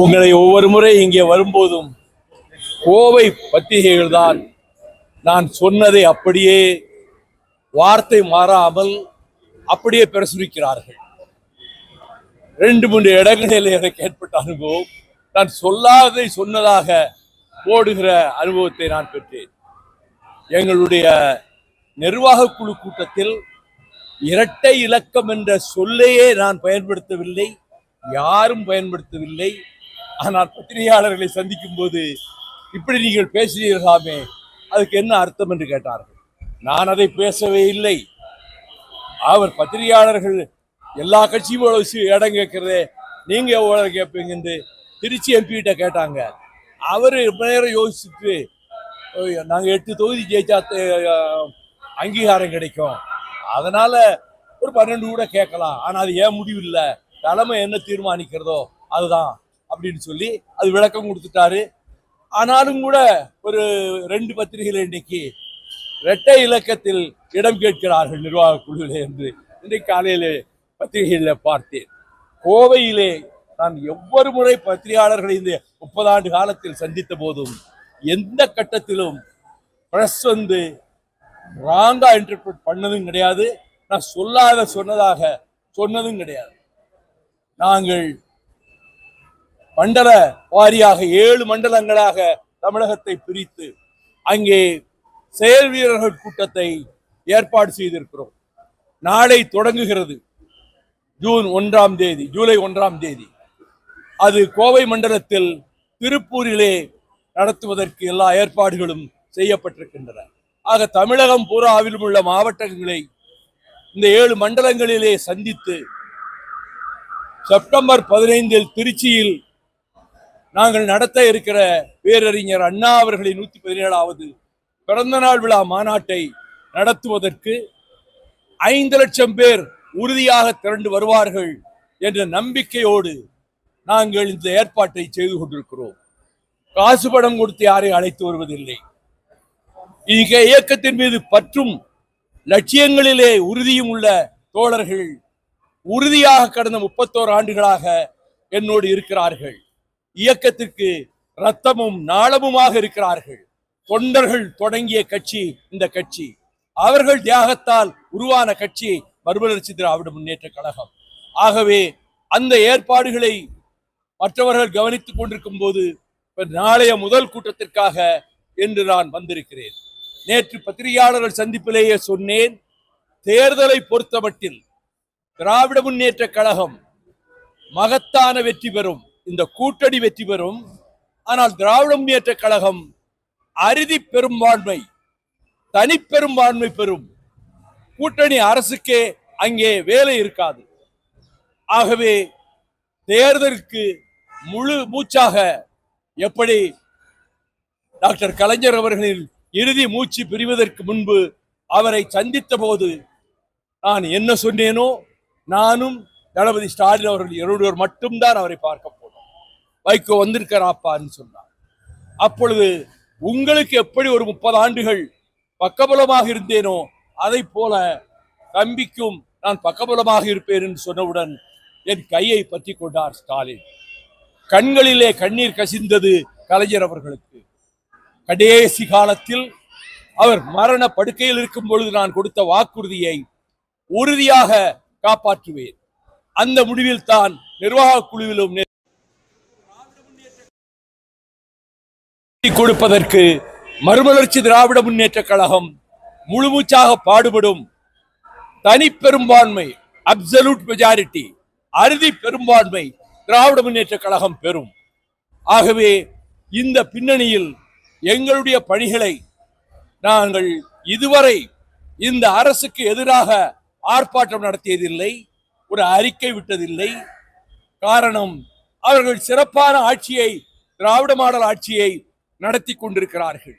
உங்களை ஒவ்வொரு முறை இங்கே வரும்போதும் கோவை பத்திரிகைகள் தான் நான் சொன்னதை அப்படியே வார்த்தை மாறாமல் அப்படியே பிரசுரிக்கிறார்கள். ரெண்டு மூன்று இடங்களில் எனக்கு ஏற்பட்ட அனுபவம். நான் சொல்லாததை சொன்னதாக போடுகிற அனுபவத்தை நான் பெற்றேன். எங்களுடைய நிர்வாக குழு கூட்டத்தில் இரட்டை இலக்கம் என்ற சொல்லையே நான் பயன்படுத்தவில்லை. யாரும் பயன்படுத்தவில்லை. ஆனால் பத்திரிகையாளர்களை சந்திக்கும் போது இப்படி நீங்கள் பேசுகிறீர்களாமே அதுக்கு என்ன அர்த்தம் என்று கேட்டார்கள். நான் அதை பேசவே இல்லை. அவர் பத்திரிகையாளர்கள் எல்லா கட்சியும் இவ்வளவு இடம் கேட்கறதே நீங்க எவ்வளவு கேட்பீங்க என்று திருச்சி எம்பி கிட்ட கேட்டாங்க. அவர் ரொம்ப நேரம் யோசிச்சுட்டு "ஓய், நாங்க எட்டு தொகுதி ஜெயிச்சா அங்கீகாரம் கிடைக்கும். அதனால ஒரு பன்னெண்டு கூட கேட்கலாம். ஆனால் அது ஏன் முடிவு இல்லை? தலைமை என்ன தீர்மானிக்கிறதோ அதுதான் அப்படின்னு சொல்லி அது விளக்கம் கொடுத்துட்டாரு. ஆனாலும் கூட ஒரு ரெண்டு பத்திரிகைகள் இன்னைக்கு இரட்டை இலக்கத்தில் இடம் கேட்கிறார்கள் நிர்வாக குழுவிலே என்று இன்றைக்கு காலையிலே பத்திரிகைகளில் பார்த்தேன். கோவையிலே நான் எவ்வொரு முறை பத்திரிகையாளர்களை இந்த முப்பது ஆண்டு காலத்தில் சந்தித்த போதும் எந்த கட்டத்திலும் ப்ரெஸ் வந்து ராங்கா இன்டர்பிரட் பண்ணதும் கிடையாது. நான் சொல்லாத சொன்னதாக சொன்னதும் கிடையாது. நாங்கள் மண்டல வாரியாக ஏழு மண்டலங்களாக தமிழகத்தை பிரித்து அங்கே செயல் வீரர்கள் கூட்டத்தை ஏற்பாடு செய்திருக்கிறோம். நாளை தொடங்குகிறது ஜூன் ஒன்றாம் தேதி ஜூலை ஒன்றாம் தேதி. அது கோவை மண்டலத்தில் திருப்பூரிலே நடத்துவதற்கு எல்லா ஏற்பாடுகளும் செய்யப்பட்டிருக்கின்றன. ஆக தமிழகம் பூராவிலும் உள்ள மாவட்டங்களை இந்த ஏழு மண்டலங்களிலே சந்தித்து செப்டம்பர் பதினைந்தில் திருச்சியில் நாங்கள் நடத்த இருக்கிற பேரறிஞர் அண்ணா அவர்களின் நூத்தி பதினேழாவது பிறந்த நாள் விழா மாநாட்டை நடத்துவதற்கு ஐந்து லட்சம் பேர் உறுதியாக திரண்டு வருவார்கள் என்ற நம்பிக்கையோடு நாங்கள் இந்த ஏற்பாட்டை செய்து கொண்டிருக்கிறோம். காசு படம் கொடுத்து யாரையும் அழைத்து வருவதில்லை. இயக்கத்தின் மீது பற்றும் லட்சியங்களிலே உறுதியும் உள்ள தோழர்கள் உறுதியாக கடந்த முப்பத்தோரு ஆண்டுகளாக என்னோடு இருக்கிறார்கள். இயக்கத்திற்கு ரத்தமும் நாளமுமாக இருக்கிறார்கள். தொண்டர்கள் தொடங்கிய கட்சி இந்த கட்சி. அவர்கள் தியாகத்தால் உருவான கட்சி மறுமலர்ச்சி திராவிட முன்னேற்ற கழகம். ஆகவே அந்த ஏற்பாடுகளை மற்றவர்கள் கவனித்துக் கொண்டிருக்கும் போது நாளைய முதல் கூட்டத்திற்காக என்று நான் வந்திருக்கிறேன். நேற்று பத்திரிகையாளர்கள் சந்திப்பிலேயே சொன்னேன் தேர்தலை பொறுத்தமட்டில் திராவிட முன்னேற்ற கழகம் மகத்தான வெற்றி பெறும். இந்த கூட்டணி வெற்றி பெறும். ஆனால் திராவிட முன்னேற்ற கழகம் அறுதி பெரும்பான்மை தனிப்பெரும்பான்மை பெறும். கூட்டணி அரசுக்கே அங்கே வேலை இருக்காது. ஆகவே தேர்தலுக்கு முழு மூச்சாக எப்படி டாக்டர் கலைஞர் அவர்களின் இறுதி மூச்சு பிரிவதற்கு முன்பு அவரை சந்தித்த போது நான் என்ன சொன்னேனோ நானும் தளபதி ஸ்டாலின் அவர்கள் இருவர் மட்டும்தான் அவரை பார்க்க போனோம். வைகோ வந்திருக்கிறாப்பான்னு சொன்னார். அப்பொழுது உங்களுக்கு எப்படி ஒரு முப்பது ஆண்டுகள் பக்கபலமாக இருந்தேனோ அதை போல தம்பிக்கும் நான் பக்கபலமாக இருப்பேன் என்று சொன்னவுடன் என் கையை பற்றி கொண்டார் ஸ்டாலின். கண்களிலே கண்ணீர் கசிந்தது கலைஞர் அவர்களுக்கு. கடைசி காலத்தில் அவர் மரண படுக்கையில் இருக்கும் பொழுது நான் கொடுத்த வாக்குறுதியை உறுதியாக காப்பாற்றுவேன். அந்த முடிவில் தான் நிர்வாக குழுவிலும் கொடுப்பதற்கு மறுமலர்ச்சி திராவிட முன்னேற்ற கழகம் முழுமூச்சாக பாடுபடும். தனி பெரும்பான்மை அப்சல்யூட் மெஜாரிட்டி அறுதி பெரும்பான்மை திராவிட முன்னேற்ற கழகம் பெறும். ஆகவே இந்த பின்னணியில் எங்களுடைய பணிகளை நாங்கள் இதுவரை இந்த அரசுக்கு எதிராக ஆர்ப்பாட்டம் நடத்தியதில்லை ஒரு அறிக்கை விட்டதில்லை. காரணம் அவர்கள் சிறப்பான ஆட்சியை திராவிட மாடல் ஆட்சியை நடத்தி கொண்டிருக்கிறார்கள்.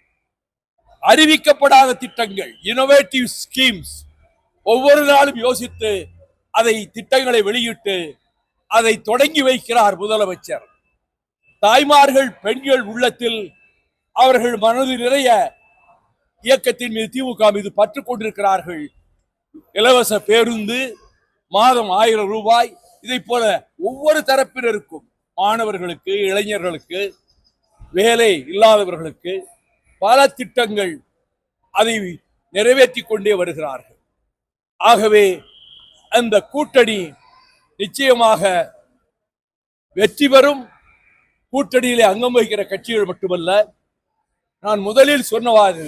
அறிவிக்கப்படாத திட்டங்கள் இனோவேட்டிவ் ஸ்கீம்ஸ் ஒவ்வொரு நாளும் யோசித்து அதை திட்டங்களை வெளியிட்டு அதை தொடங்கி வைக்கிறார் முதலமைச்சர். தாய்மார்கள் பெண்கள் உள்ளத்தில் அவர்கள் மனது நிறைய இயக்கத்தின் மீது திமுக மீது பற்று கொண்டிருக்கிறார்கள். இலவச பேருந்து மாதம் ஆயிரம் ரூபாய். இதை போல ஒவ்வொரு தரப்பினருக்கும் மாணவர்களுக்கு இளைஞர்களுக்கு வேலை இல்லாதவர்களுக்கு பல திட்டங்கள் அதை நிறைவேற்றி கொண்டே வருகிறார்கள். ஆகவே அந்த கூட்டணி நிச்சயமாக வெற்றி பெறும். கூட்டணியிலே அங்கம் வகிக்கிற கட்சிகள் மட்டுமல்ல நான் முதலில் சொன்னவாறு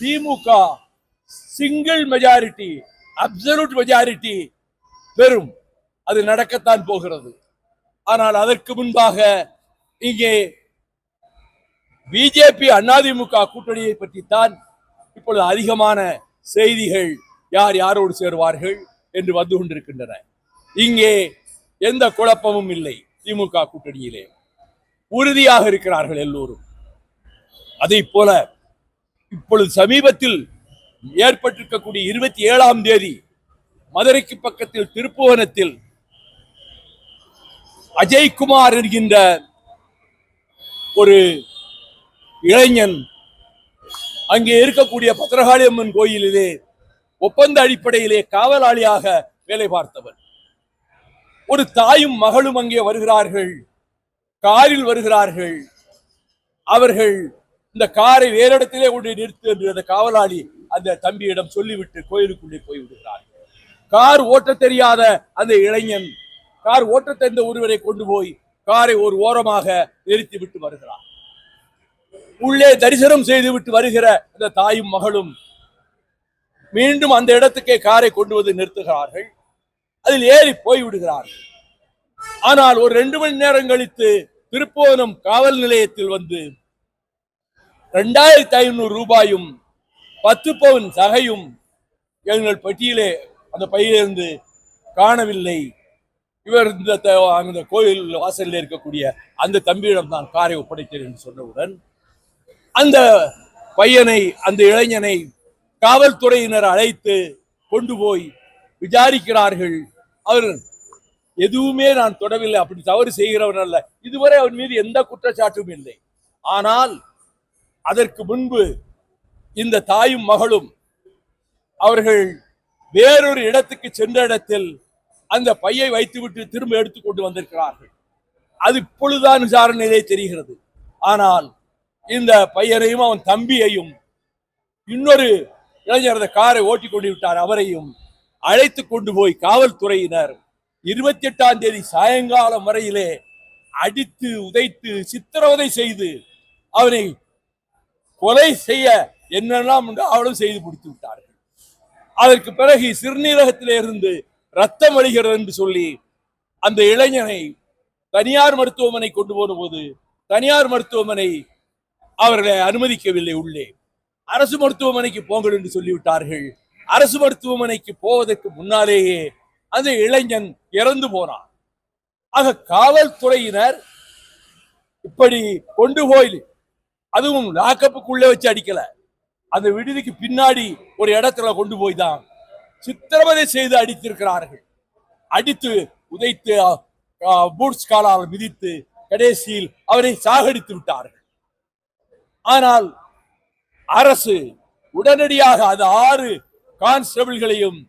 DMK single majority absolute majority பெறும் அது நடக்கத்தான் போகிறது. ஆனால் அதற்கு முன்பாக இங்கே பிஜேபி அதிமுக கூட்டணியை பற்றித்தான் இப்பொழுது அதிகமான செய்திகள் யார் யாரோடு சேருவார்கள் என்று வந்து கொண்டிருக்கின்றன. இங்கே எந்த குழப்பமும் இல்லை திமுக கூட்டணியிலே. உறுதியாக இருக்கிறார்கள் எல்லோரும். அதை போல இப்பொழுது சமீபத்தில் ஏற்பட்டிருக்கக்கூடிய இருபத்தி ஏழாம் தேதி மதுரைக்கு பக்கத்தில் திருப்புவனத்தில் அஜய்குமார் என்கின்ற ஒரு இளைஞன் அங்கே இருக்கக்கூடிய பத்திரகாளி அம்மன் கோயிலிலே ஒப்பந்த அடிப்படையிலே காவலாளியாக வேலை பார்த்தவர். ஒரு தாயும் மகளும் அங்கே வருகிறார்கள். காரில் வருகிறார்கள். அவர்கள் இந்த காரை வேறு இடத்திலே கொண்டு நிறுத்து என்று அந்த காவலாளி அந்த தம்பியிடம் சொல்லிவிட்டு கோயிலுக்குள்ளே போய்விடுகிறார். கார் ஓட்ட தெரியாத அந்த இளைஞன் கார் ஓட்ட தெரிந்த ஒருவரை கொண்டு போய் காரை ஒரு ஓரமாக நிறுத்தி விட்டு வருகிறார் உள்ளே தரிசனம் செய்து விட்டு வருகிற அந்த தாயும் மகளும் மீண்டும் அந்த இடத்துக்கே காரை கொண்டு வந்து நிறுத்துகிறார்கள். அதில் ஏறி போய் விடுகிறார்கள் ஆனால் ஒரு ரெண்டு மணி நேரம் கழித்து திருப்போனம் காவல் நிலையத்தில் வந்து ரெண்டாயிரத்தி ஐநூறு ரூபாயும் பத்து பவுன் சகையும் எங்கள் பெட்டியிலே அந்த பையிலிருந்து காணவில்லை. இவர் இந்த அந்த கோயில் வாசலில் இருக்கக்கூடிய அந்த தம்பியிடம் தான் காரை ஒப்படைத்தேன் என்று சொன்னவுடன் அந்த பையனை அந்த இளைஞனை காவல்துறையினர் அழைத்து கொண்டு போய் விசாரிக்கிறார்கள். அவர் எதுவுமே நான் தொடவில்லை அப்படி தவறு செய்கிறவன் அல்ல. இதுவரை அவன் மீது எந்த குற்றச்சாட்டும் இல்லை. ஆனால் அதற்கு முன்பு இந்த தாயும் மகளும் அவர்கள் வேறொரு இடத்துக்கு சென்ற இடத்தில் அந்த பையை வைத்துவிட்டு திரும்ப எடுத்து கொண்டு வந்திருக்கிறார்கள். அது இப்பொழுதுதான் விசாரணையிலே தெரிகிறது. ஆனால் இந்த பையனையும் அவன் தம்பியையும் இன்னொரு இளைஞர் அந்த காரை ஓட்டி கொண்டு விட்டார். அவரையும் அழைத்து கொண்டு போய் காவல்துறையினர் இருபத்தி எட்டாம் தேதி சாயங்காலம் வரையிலே அடித்து உதைத்து சித்திரவதை செய்து அவனை கொலை செய்ய என்னெல்லாம் உண்டோ அவளும் செய்து முடித்து விட்டார்கள். அதற்கு பிறகு சிறுநீரகத்திலே இருந்து ரத்தம் வழிகிறது என்று சொல்லி அந்த இளைஞனை தனியார் மருத்துவமனை கொண்டு போன போது தனியார் மருத்துவமனை அவர்களை அனுமதிக்கவில்லை உள்ளே. அரசு மருத்துவமனைக்கு போங்கள் என்று சொல்லிவிட்டார்கள். அரசு மருத்துவமனைக்கு போவதற்கு முன்னாலேயே அந்த இளைஞன் இறந்து போனான். ஆக காவல்துறையினர் இப்படி கொண்டு போய் அதுவும் லாக்கப்புக்குள்ளே வச்சு அடிக்கலை. அந்த விடுதிக்கு பின்னாடி ஒரு இடத்துல கொண்டு போய் தான் சித்திரவதை செய்து அடித்திருக்கிறார்கள். அடித்து உதைத்து பூட்ஸ் காலால் மிதித்து கடைசியில் அவரை சாகடித்து விட்டார்கள். ஆனால் அரசு உடனடியாக அது ஆறு கான்ஸ்டபிள்களையும்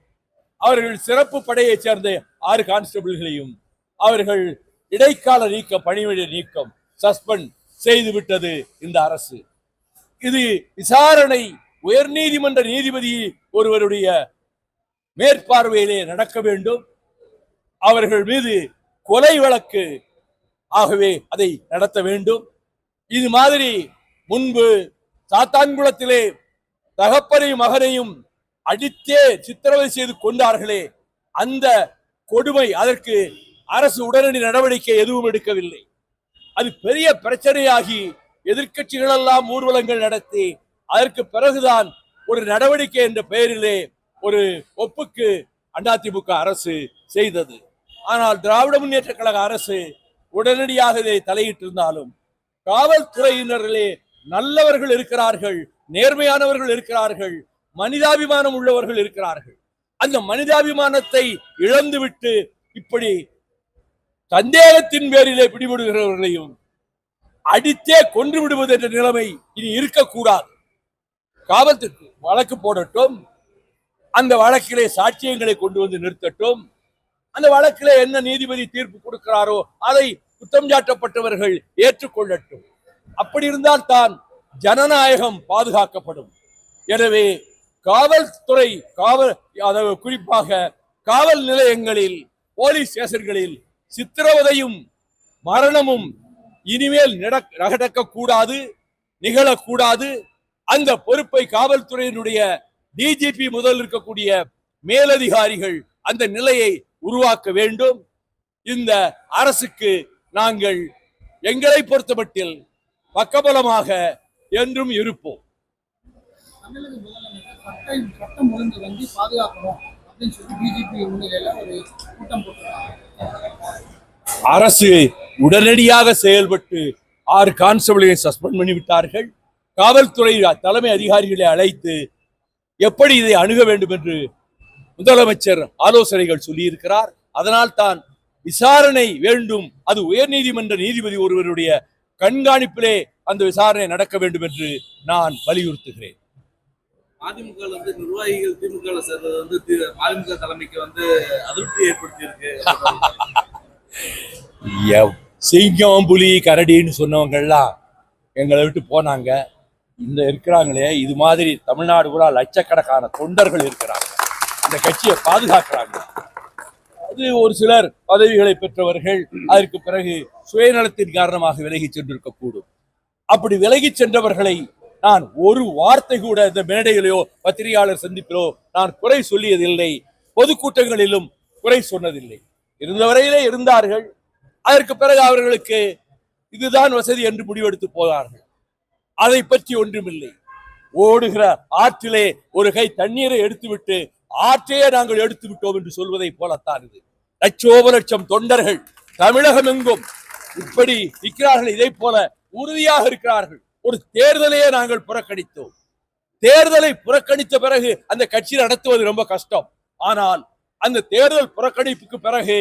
அவர்கள் சிறப்பு படையைச் சேர்ந்த ஆறு கான்ஸ்டபிள்களையும் அவர்கள் இடைக்கால நீக்கம் பணிவிட நீக்கம் சஸ்பெண்ட் செய்து விட்டது இந்த அரசு. இது விசாரணை உயர்நீதிமன்ற நீதிபதி ஒருவருடைய மேற்பார்வையிலே நடக்க வேண்டும். அவர்கள் மீது கொலை வழக்கு ஆகவே அதை நடத்த வேண்டும். இது மாதிரி முன்பு சாத்தான்குளத்திலே தகப்பனையும் மகனையும் அடித்தே சித்திரவதை செய்து கொண்டார்களே அந்த கொடுமை அதற்கு அரசு உடனடி நடவடிக்கை எதுவும் எடுக்கவில்லை. அது பெரிய பிரச்சனையாகி எதிர்கட்சிகள் எல்லாம் ஊர்வலங்கள் நடத்தி அதற்கு பிறகுதான் ஒரு நடவடிக்கை என்ற பெயரிலே ஒரு ஒப்புக்கு அதிமுக அரசு செய்தது. ஆனால் திராவிட முன்னேற்ற கழக அரசு உடனடியாக இதை தலையிட்டிருந்தாலும் காவல்துறையினர்களே நல்லவர்கள் இருக்கிறார்கள் நேர்மையானவர்கள் இருக்கிறார்கள் மனிதாபிமானம் உள்ளவர்கள் இருக்கிறார்கள். அந்த மனிதாபிமானத்தை இழந்துவிட்டு இப்படி சந்தேகத்தின் பேரிலே பிடிபடுகிறவர்களையும் அடித்தே கொன்று விடுவது என்ற நிலைமை இனி இருக்கக்கூடாது. காவல்துறை வழக்கு போடட்டும். அந்த வழக்கிலே சாட்சியங்களை கொண்டு வந்து நிறுத்தட்டும். அந்த வழக்கிலே என்ன நீதிபதி தீர்ப்பு கொடுக்கிறாரோ அதை குற்றம் சாட்டப்பட்டவர்கள் ஏற்றுக்கொள்ளட்டும். அப்படி இருந்தால் தான் ஜனநாயகம் பாதுகாக்கப்படும். எனவே காவல்துறை காவல் அதாவது குறிப்பாக காவல் நிலையங்களில் போலீஸ் ஸ்டேஷன்களில் சித்திரவதையும் மரணமும் இனிமேல் நடக்க நடக்கக்கூடாது நிகழக்கூடாது. அந்த பொறுப்பை காவல்துறையினுடைய டிஜிபி முதல் இருக்கக்கூடிய மேலதிகாரிகள் அந்த நிலையை உருவாக்க வேண்டும். இந்த அரசுக்கு நாங்கள் எங்களை பொறுத்தமட்டில் பக்கபலமாக என்றும் இருப்போம். அரசு உடனடியாக செயல்பட்டு ஆறு கான்ஸ்டபிளை சஸ்பெண்ட் பண்ணிவிட்டார்கள். காவல்துறை தலைமை அதிகாரிகளை அழைத்து எப்படி இதை அணுக வேண்டும் என்று முதலமைச்சர் ஆலோசனைகள் சொல்லியிருக்கிறார். அதனால் தான் விசாரணை வேண்டும். அது உயர்நீதிமன்ற நீதிபதி ஒருவருடைய கண்காணிப்பிலே அந்த விசாரணை நடக்க வேண்டும் என்று நான் வலியுறுத்துகிறேன். அதிமுக வந்து நிர்வாகிகள் திமுக வந்து அதிமுக தலைமைக்கு வந்து அதிருப்தி ஏற்படுத்தி இருக்கு எவ்- சிங்கம் புலி கரடின்னு சொன்னவங்கள்லாம் எங்களை விட்டு போனாங்க. இந்த இருக்கிறாங்களே இது மாதிரி தமிழ்நாடு கூட லட்சக்கணக்கான தொண்டர்கள் இருக்கிறாங்க. இந்த கட்சியை பாதுகாக்கிறாங்க. அது ஒரு சிலர் பதவிகளை பெற்றவர்கள் அதற்கு பிறகு சுயநலத்தின் காரணமாக விலகி சென்றிருக்கக்கூடும். அப்படி விலகி சென்றவர்களை நான் ஒரு வார்த்தை கூட இந்த மேடைகளிலோ பத்திரிகையாளர் சந்திப்பிலோ நான் குறை சொல்லியதில்லை. பொதுக்கூட்டங்களிலும் குறை சொன்னதில்லை. இருந்தவரையிலே இருந்தார்கள். அதற்கு பிறகு அவர்களுக்கு இதுதான் வசதி என்று முடிவெடுத்து போனார்கள். அதை பற்றி ஒன்றுமில்லை. ஓடுகிற ஆற்றிலே ஒரு கை தண்ணீரை எடுத்துவிட்டு ஆற்றையே நாங்கள் எடுத்து விட்டோம் என்று சொல்வதை போலத்தான் இது. லட்சோப லட்சம் தொண்டர்கள் தமிழகம் எங்கும் இப்படி இருக்கிறார்கள் இதை போல உறுதியாக இருக்கிறார்கள். ஒரு தேர்தலையே நாங்கள் புறக்கணித்தோம். தேர்தலை புறக்கணித்த பிறகு அந்த கட்சி நடத்துவது ரொம்ப கஷ்டம். ஆனால் அந்த தேர்தல் புறக்கணிப்புக்கு பிறகு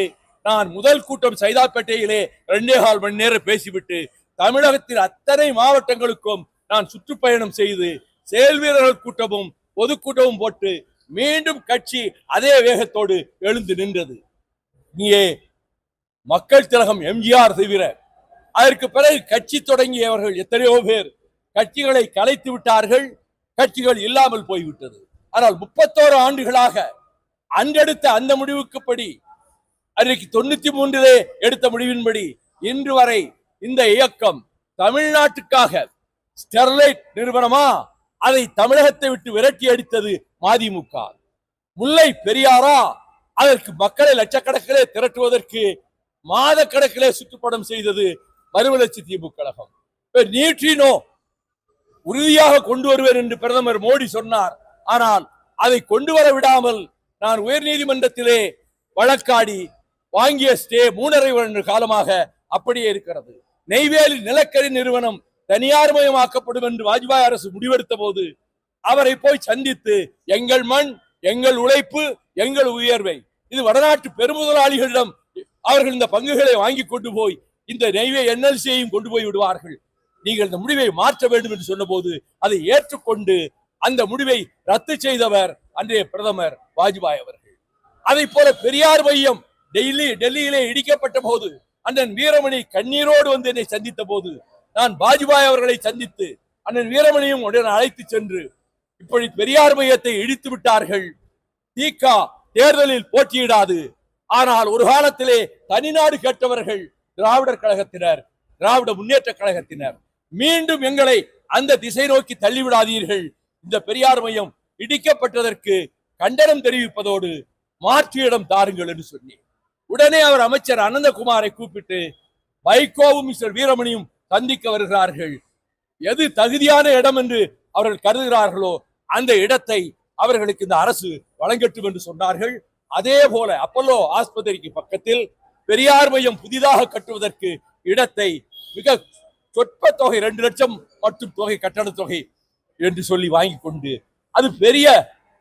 நான் முதல் கூட்டம் சைதாப்பேட்டையிலே ரெண்டே கால் மணி நேரம் பேசிவிட்டு தமிழகத்தின் அத்தனை மாவட்டங்களுக்கும் நான் சுற்றுப்பயணம் செய்து செயல் வீரர்கள் கூட்டமும் பொதுக்கூட்டமும் போட்டு மீண்டும் கட்சி அதே வேகத்தோடு எழுந்து நின்றது. இங்கே மக்கள் திலகம் எம்ஜிஆர் தவிர அதற்கு பிறகு கட்சி தொடங்கியவர்கள் எத்தனையோ பேர் கட்சிகளை கலைத்து விட்டார்கள் கட்சிகள் இல்லாமல் போய்விட்டது. ஆனால் முப்பத்தோரு ஆண்டுகளாக அன்றெடுத்த அந்த முடிவுக்குப்படி அன்றைக்கு தொண்ணூத்தி மூன்றிலே எடுத்த முடிவின்படி இன்று வரை இந்த இயக்கம் தமிழ்நாட்டுக்காக ஸ்டெர்லைட் நிறுவனமா? அதை தமிழகத்தை விட்டு விரட்டி அடித்தது மதிமுக. முல்லை பெரியாரா? அதற்கு மக்களை லட்சக்கணக்கிலே திரட்டுவதற்கு மாத கணக்கிலே சுற்றுப்படம் செய்தது மறுமலர்ச்சி திமுக கழகம். நீற்றினோ உறுதியாக கொண்டு வருவேன் என்று பிரதமர் மோடி சொன்னார். ஆனால் அதை கொண்டு வர விடாமல் நான் உயர்நீதிமன்றத்திலே வழக்காடி வாங்கிய ஸ்டே மூணரை வருட காலமாக அப்படியே இருக்கிறது. நெய்வேலி நிலக்கரி நிறுவனம் தனியார்மயமாக்கப்படும் என்று வாஜ்பாய் அரசு முடிவெடுத்த போது அவரை போய் சந்தித்து எங்கள் மண் எங்கள் உழைப்பு எங்கள் உயர்வை. இது வடநாட்டு பெருமுதலாளிகளிடம் அவர்கள் இந்த பங்குகளை வாங்கி கொண்டு போய் இந்த நெய்வே என்எல்சியையும் கொண்டு போய் விடுவார்கள். நீங்கள் இந்த முடிவை மாற்ற வேண்டும் என்று சொன்னபோது அதை ஏற்றுக்கொண்டு அந்த முடிவை ரத்து செய்தவர் அன்றைய பிரதமர் வாஜ்பாய் அவர்கள். அதை போல பெரியார் மையம் டெல்லி டெல்லியிலே இடிக்கப்பட்ட போது அண்ணன் வீரமணி கண்ணீரோடு வந்து என்னை சந்தித்த போது நான் வாஜ்பாய் அவர்களை சந்தித்து அண்ணன் வீரமணியும் உடனே அழைத்து சென்று இப்படி பெரியார் மையத்தை இடித்து விட்டார்கள். தீகா தேர்தலில் போட்டியிடாது. ஆனால் ஒரு காலத்திலே தனிநாடு கேட்டவர்கள் திராவிடர் கழகத்தினர் திராவிட முன்னேற்ற கழகத்தினர். மீண்டும் எங்களை அந்த திசை நோக்கி தள்ளிவிடாதீர்கள். இந்த பெரியார் மையம் இடிக்கப்பட்டதற்கு கண்டனம் தெரிவிப்பதோடு மாற்று இடம் தாருங்கள் என்று சொன்னேன். உடனே அவர் அமைச்சர் அனந்தகுமாரை கூப்பிட்டு வைகோவும் மிஸ்டர் வீரமணியும் சந்திக்க வருகிறார்கள். எது தகுதியான இடம் என்று அவர்கள் கருதுகிறார்களோ அந்த இடத்தை அவர்களுக்கு இந்த அரசு வழங்கட்டும் என்று சொன்னார்கள். அதே போல அப்பல்லோ ஆஸ்பத்திரிக்கு பக்கத்தில் பெரியார் மையம் புதிதாக கட்டுவதற்கு இடத்தை மிக சொற்ப தொகை ரெண்டு லட்சம் மட்டும் தொகை கட்டண தொகை என்று சொல்லி வாங்கி கொண்டு அது பெரிய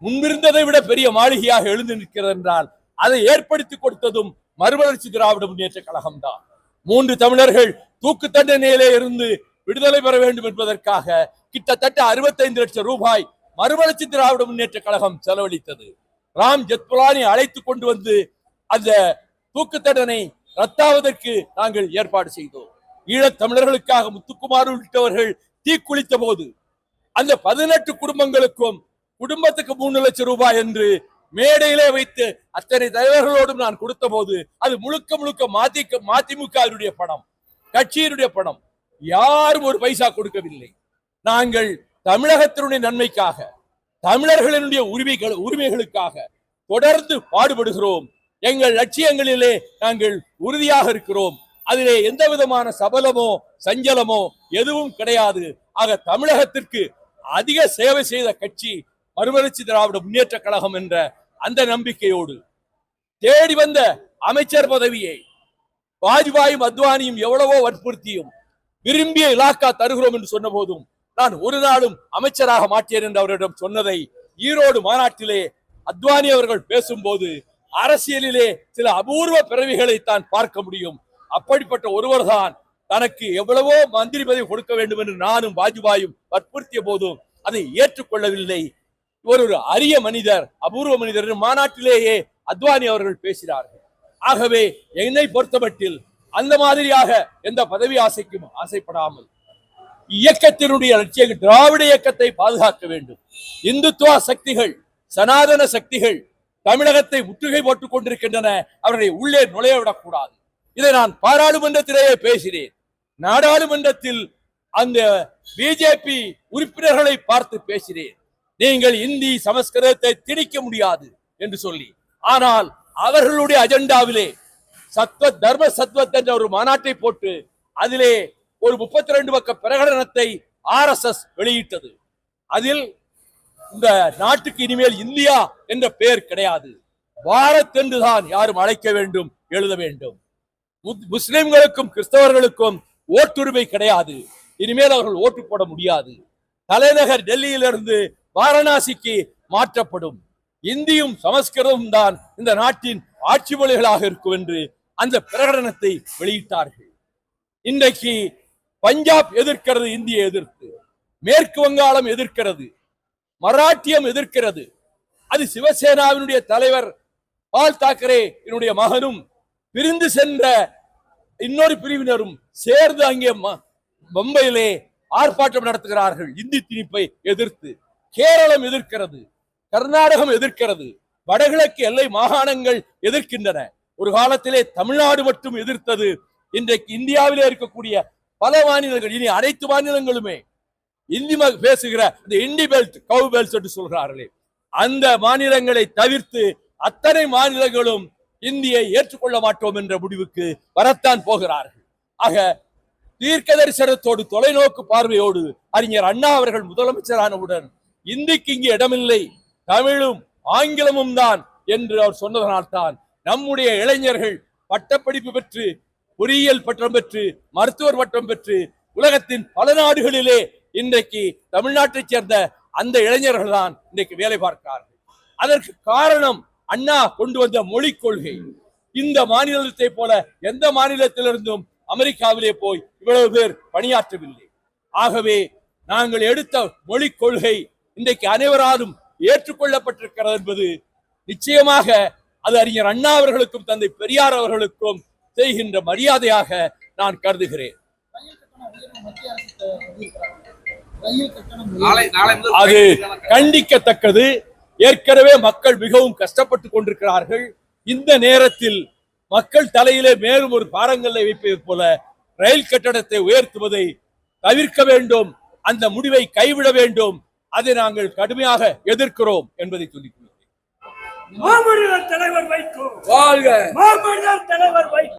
முன்பிருந்ததை விட பெரிய மாளிகையாக எழுந்து நிற்கிறது என்றால் அதை ஏற்படுத்தி கொடுத்ததும் மறுமலர்ச்சி திராவிட முன்னேற்ற கழகம் தான் மூன்று தமிழர்கள் தூக்கு தண்டனையிலே இருந்து விடுதலை பெற வேண்டும் என்பதற்காக கிட்டத்தட்ட அறுபத்தைந்து லட்சம் ரூபாய் மறுமலர்ச்சி திராவிட முன்னேற்ற கழகம் செலவழித்தது. ராம் ஜெத்பலானி அழைத்து கொண்டு வந்து அந்த தூக்கு தண்டனை ரத்தாவதற்கு நாங்கள் ஏற்பாடு செய்தோம். ஈழத் தமிழர்களுக்காக முத்துக்குமார் உள்ளிட்டவர்கள் தீக்குளித்த போது அந்த பதினெட்டு குடும்பங்களுக்கும் குடும்பத்துக்கு மூணு லட்சம் ரூபாய் என்று மேடையிலே வைத்து அத்தனை தலைவர்களோடும் நான் கொடுத்த போது அது முழுக்க முழுக்க மாத்தி மதிமுகவினுடைய பணம் கட்சியினுடைய பணம். யாரும் ஒரு பைசா கொடுக்கவில்லை. நாங்கள் தமிழகத்தினுடைய நன்மைக்காக தமிழர்களினுடைய உரிமைகள் உரிமைகளுக்காக தொடர்ந்து பாடுபடுகிறோம். எங்கள் லட்சியங்களிலே நாங்கள் உறுதியாக இருக்கிறோம். அதிலே எந்த விதமான சபலமோ சஞ்சலமோ எதுவும் கிடையாது. ஆக தமிழகத்திற்கு அதிக சேவை செய்த கட்சி மறுமலர்ச்சி திராவிட முன்னேற்ற கழகம் என்ற அந்த நம்பிக்கையோடு தேடி வந்த அமைச்சர் பதவியை வாஜ்பாயும் அத்வானியும் எவ்வளவோ வற்புறுத்தியும் விரும்பிய இலாக்கா தருகிறோம் என்று சொன்ன போதும் நான் ஒரு நாளும் அமைச்சராக மாட்டேன் என்று அவரிடம் சொன்னதை ஈரோடு மாநாட்டிலே அத்வானி அவர்கள் பேசும்போது அரசியலிலே சில அபூர்வ பிறவிகளை தான் பார்க்க முடியும். அப்படிப்பட்ட ஒருவர்தான் தனக்கு எவ்வளவோ மந்திரி பதவி கொடுக்க வேண்டும் என்று நானும் வாஜ்பாயும் வற்புறுத்திய போதும் அதை ஏற்றுக்கொள்ளவில்லை. இவர் ஒரு அரிய மனிதர் அபூர்வ மனிதர் மாநாட்டிலேயே அத்வானி அவர்கள் பேசினார்கள். ஆகவே என்னை பொறுத்தமட்டில் அந்த மாதிரியாக எந்த பதவி ஆசைக்கும் ஆசைப்படாமல் இயக்கத்தினுடைய லட்சியம் திராவிட இயக்கத்தை பாதுகாக்க வேண்டும். இந்துத்துவ சக்திகள் சனாதன சக்திகள் தமிழகத்தை முற்றுகை போட்டுக் கொண்டிருக்கின்றன. அவர்களை உள்ளே நுழைய விடக்கூடாது இதை நான் பாராளுமன்றத்திலேயே பேசினேன். நாடாளுமன்றத்தில் அந்த பிஜேபி உறுப்பினர்களை பார்த்து பேசினேன். நீங்கள் இந்தி சமஸ்கிருதத்தை திணிக்க முடியாது என்று சொல்லி. ஆனால் அவர்களுடைய அஜெண்டாவிலே சத்வ தர்ம சத்வத் என்ற ஒரு மாநாட்டை போட்டு அதிலே ஒரு முப்பத்தி ரெண்டு பக்க பிரகடனத்தை ஆர் எஸ் எஸ் வெளியிட்டது. அதில் இந்த நாட்டுக்கு இனிமேல் இந்தியா என்ற பெயர் கிடையாது. பாரத் என்றுதான் யாரும் அழைக்க வேண்டும் எழுத வேண்டும். முஸ்லிம்களுக்கும் கிறிஸ்தவர்களுக்கும் ஓட்டுரிமை கிடையாது. இனிமேல் அவர்கள் ஓட்டு போட முடியாது. தலைநகர் டெல்லியிலிருந்து வாரணாசிக்கு மாற்றப்படும். இந்தியும் சமஸ்கிருதமும் தான் இந்த நாட்டின் ஆட்சி மொழிகளாக இருக்கும் என்று அந்த பிரகடனத்தை வெளியிட்டார்கள். இன்றைக்கு பஞ்சாப் எதிர்க்கிறது இந்திய எதிர்த்து. மேற்கு வங்காளம் எதிர்க்கிறது. மராட்டியம் எதிர்க்கிறது. அது சிவசேனாவினுடைய தலைவர் பால் தாக்கரே என்னுடைய மகனும் பிரிந்து சென்ற இன்னொரு பிரிவினரும் சேர்ந்து அங்கே ம- மும்பையிலே ஆர்ப்பாட்டம் நடத்துகிறார்கள். இந்தி திணிப்பை எதிர்த்து. கேரளம் எதிர்க்கிறது கர்நாடகம் எதிர்க்கிறது வடகிழக்கு எல்லை மாகாணங்கள் எதிர்க்கின்றன. ஒரு காலத்திலே தமிழ்நாடு மட்டும் எதிர்த்தது. இன்றைக்கு இந்தியாவிலே இருக்கக்கூடிய பல மாநிலங்கள் இனி அனைத்து மாநிலங்களுமே இந்தி பேசுகிற இந்த இண்டி பெல்ட் கவு பெல்ட் என்று சொல்கிறார்களே. அந்த மாநிலங்களை தவிர்த்து அத்தனை மாநிலங்களும் இந்தியை ஏற்றுக்கொள்ள மாட்டோம் என்ற முடிவுக்கு வரத்தான் போகிறார்கள். ஆக தீர்க்க தரிசனத்தோடு தொலைநோக்கு பார்வையோடு அறிஞர் அண்ணா அவர்கள் முதலமைச்சரானவுடன் இந்திக்கு இங்கு இடமில்லை. தமிழும் ஆங்கிலமும் தான் என்று அவர் சொன்னதனால்தான் நம்முடைய இளைஞர்கள் பட்டப்படிப்பு பெற்று பொறியியல் பட்டம் பெற்று மருத்துவர் பட்டம் பெற்று உலகத்தின் பல நாடுகளிலே இன்றைக்கு தமிழ்நாட்டைச் சேர்ந்த அந்த இளைஞர்கள் தான் இன்றைக்கு வேலை பார்க்கிறார்கள். அதற்கு காரணம் அண்ணா கொண்டு வந்த மொழிக் கொள்கை. இந்த மாநிலத்தை போல எந்த மாநிலத்திலிருந்தும் அமெரிக்காவிலே போய் இவ்வளவு பேர் பணியாற்றவில்லை. ஆகவே நாங்கள் எடுத்த மொழிக் கொள்கை இன்றைக்கு அனைவராலும் ஏற்றுக்கொள்ளப்பட்டிருக்கிறது என்பது நிச்சயமாக அது அறிஞர் அண்ணா அவர்களுக்கும் தந்தை பெரியார் அவர்களுக்கும் செய்கின்ற மரியாதையாக நான் கருதுகிறேன். அது கண்டிக்கத்தக்கது. ஏற்கனவே மக்கள் மிகவும் கஷ்டப்பட்டு கொண்டிருக்கிறார்கள். இந்த நேரத்தில் மக்கள் தலையிலே மேலும் ஒரு பாரங்களை வைப்பது போல ரயில் கட்டணத்தை உயர்த்துவதை தவிர்க்க வேண்டும். அந்த முடிவை கைவிட வேண்டும். அதை நாங்கள் கடுமையாக எதிர்க்கிறோம் என்பதை சொல்லிக் கொள்கிறேன். தலைவர் வைகோ. வாழ்க. தலைவர் வைகோ.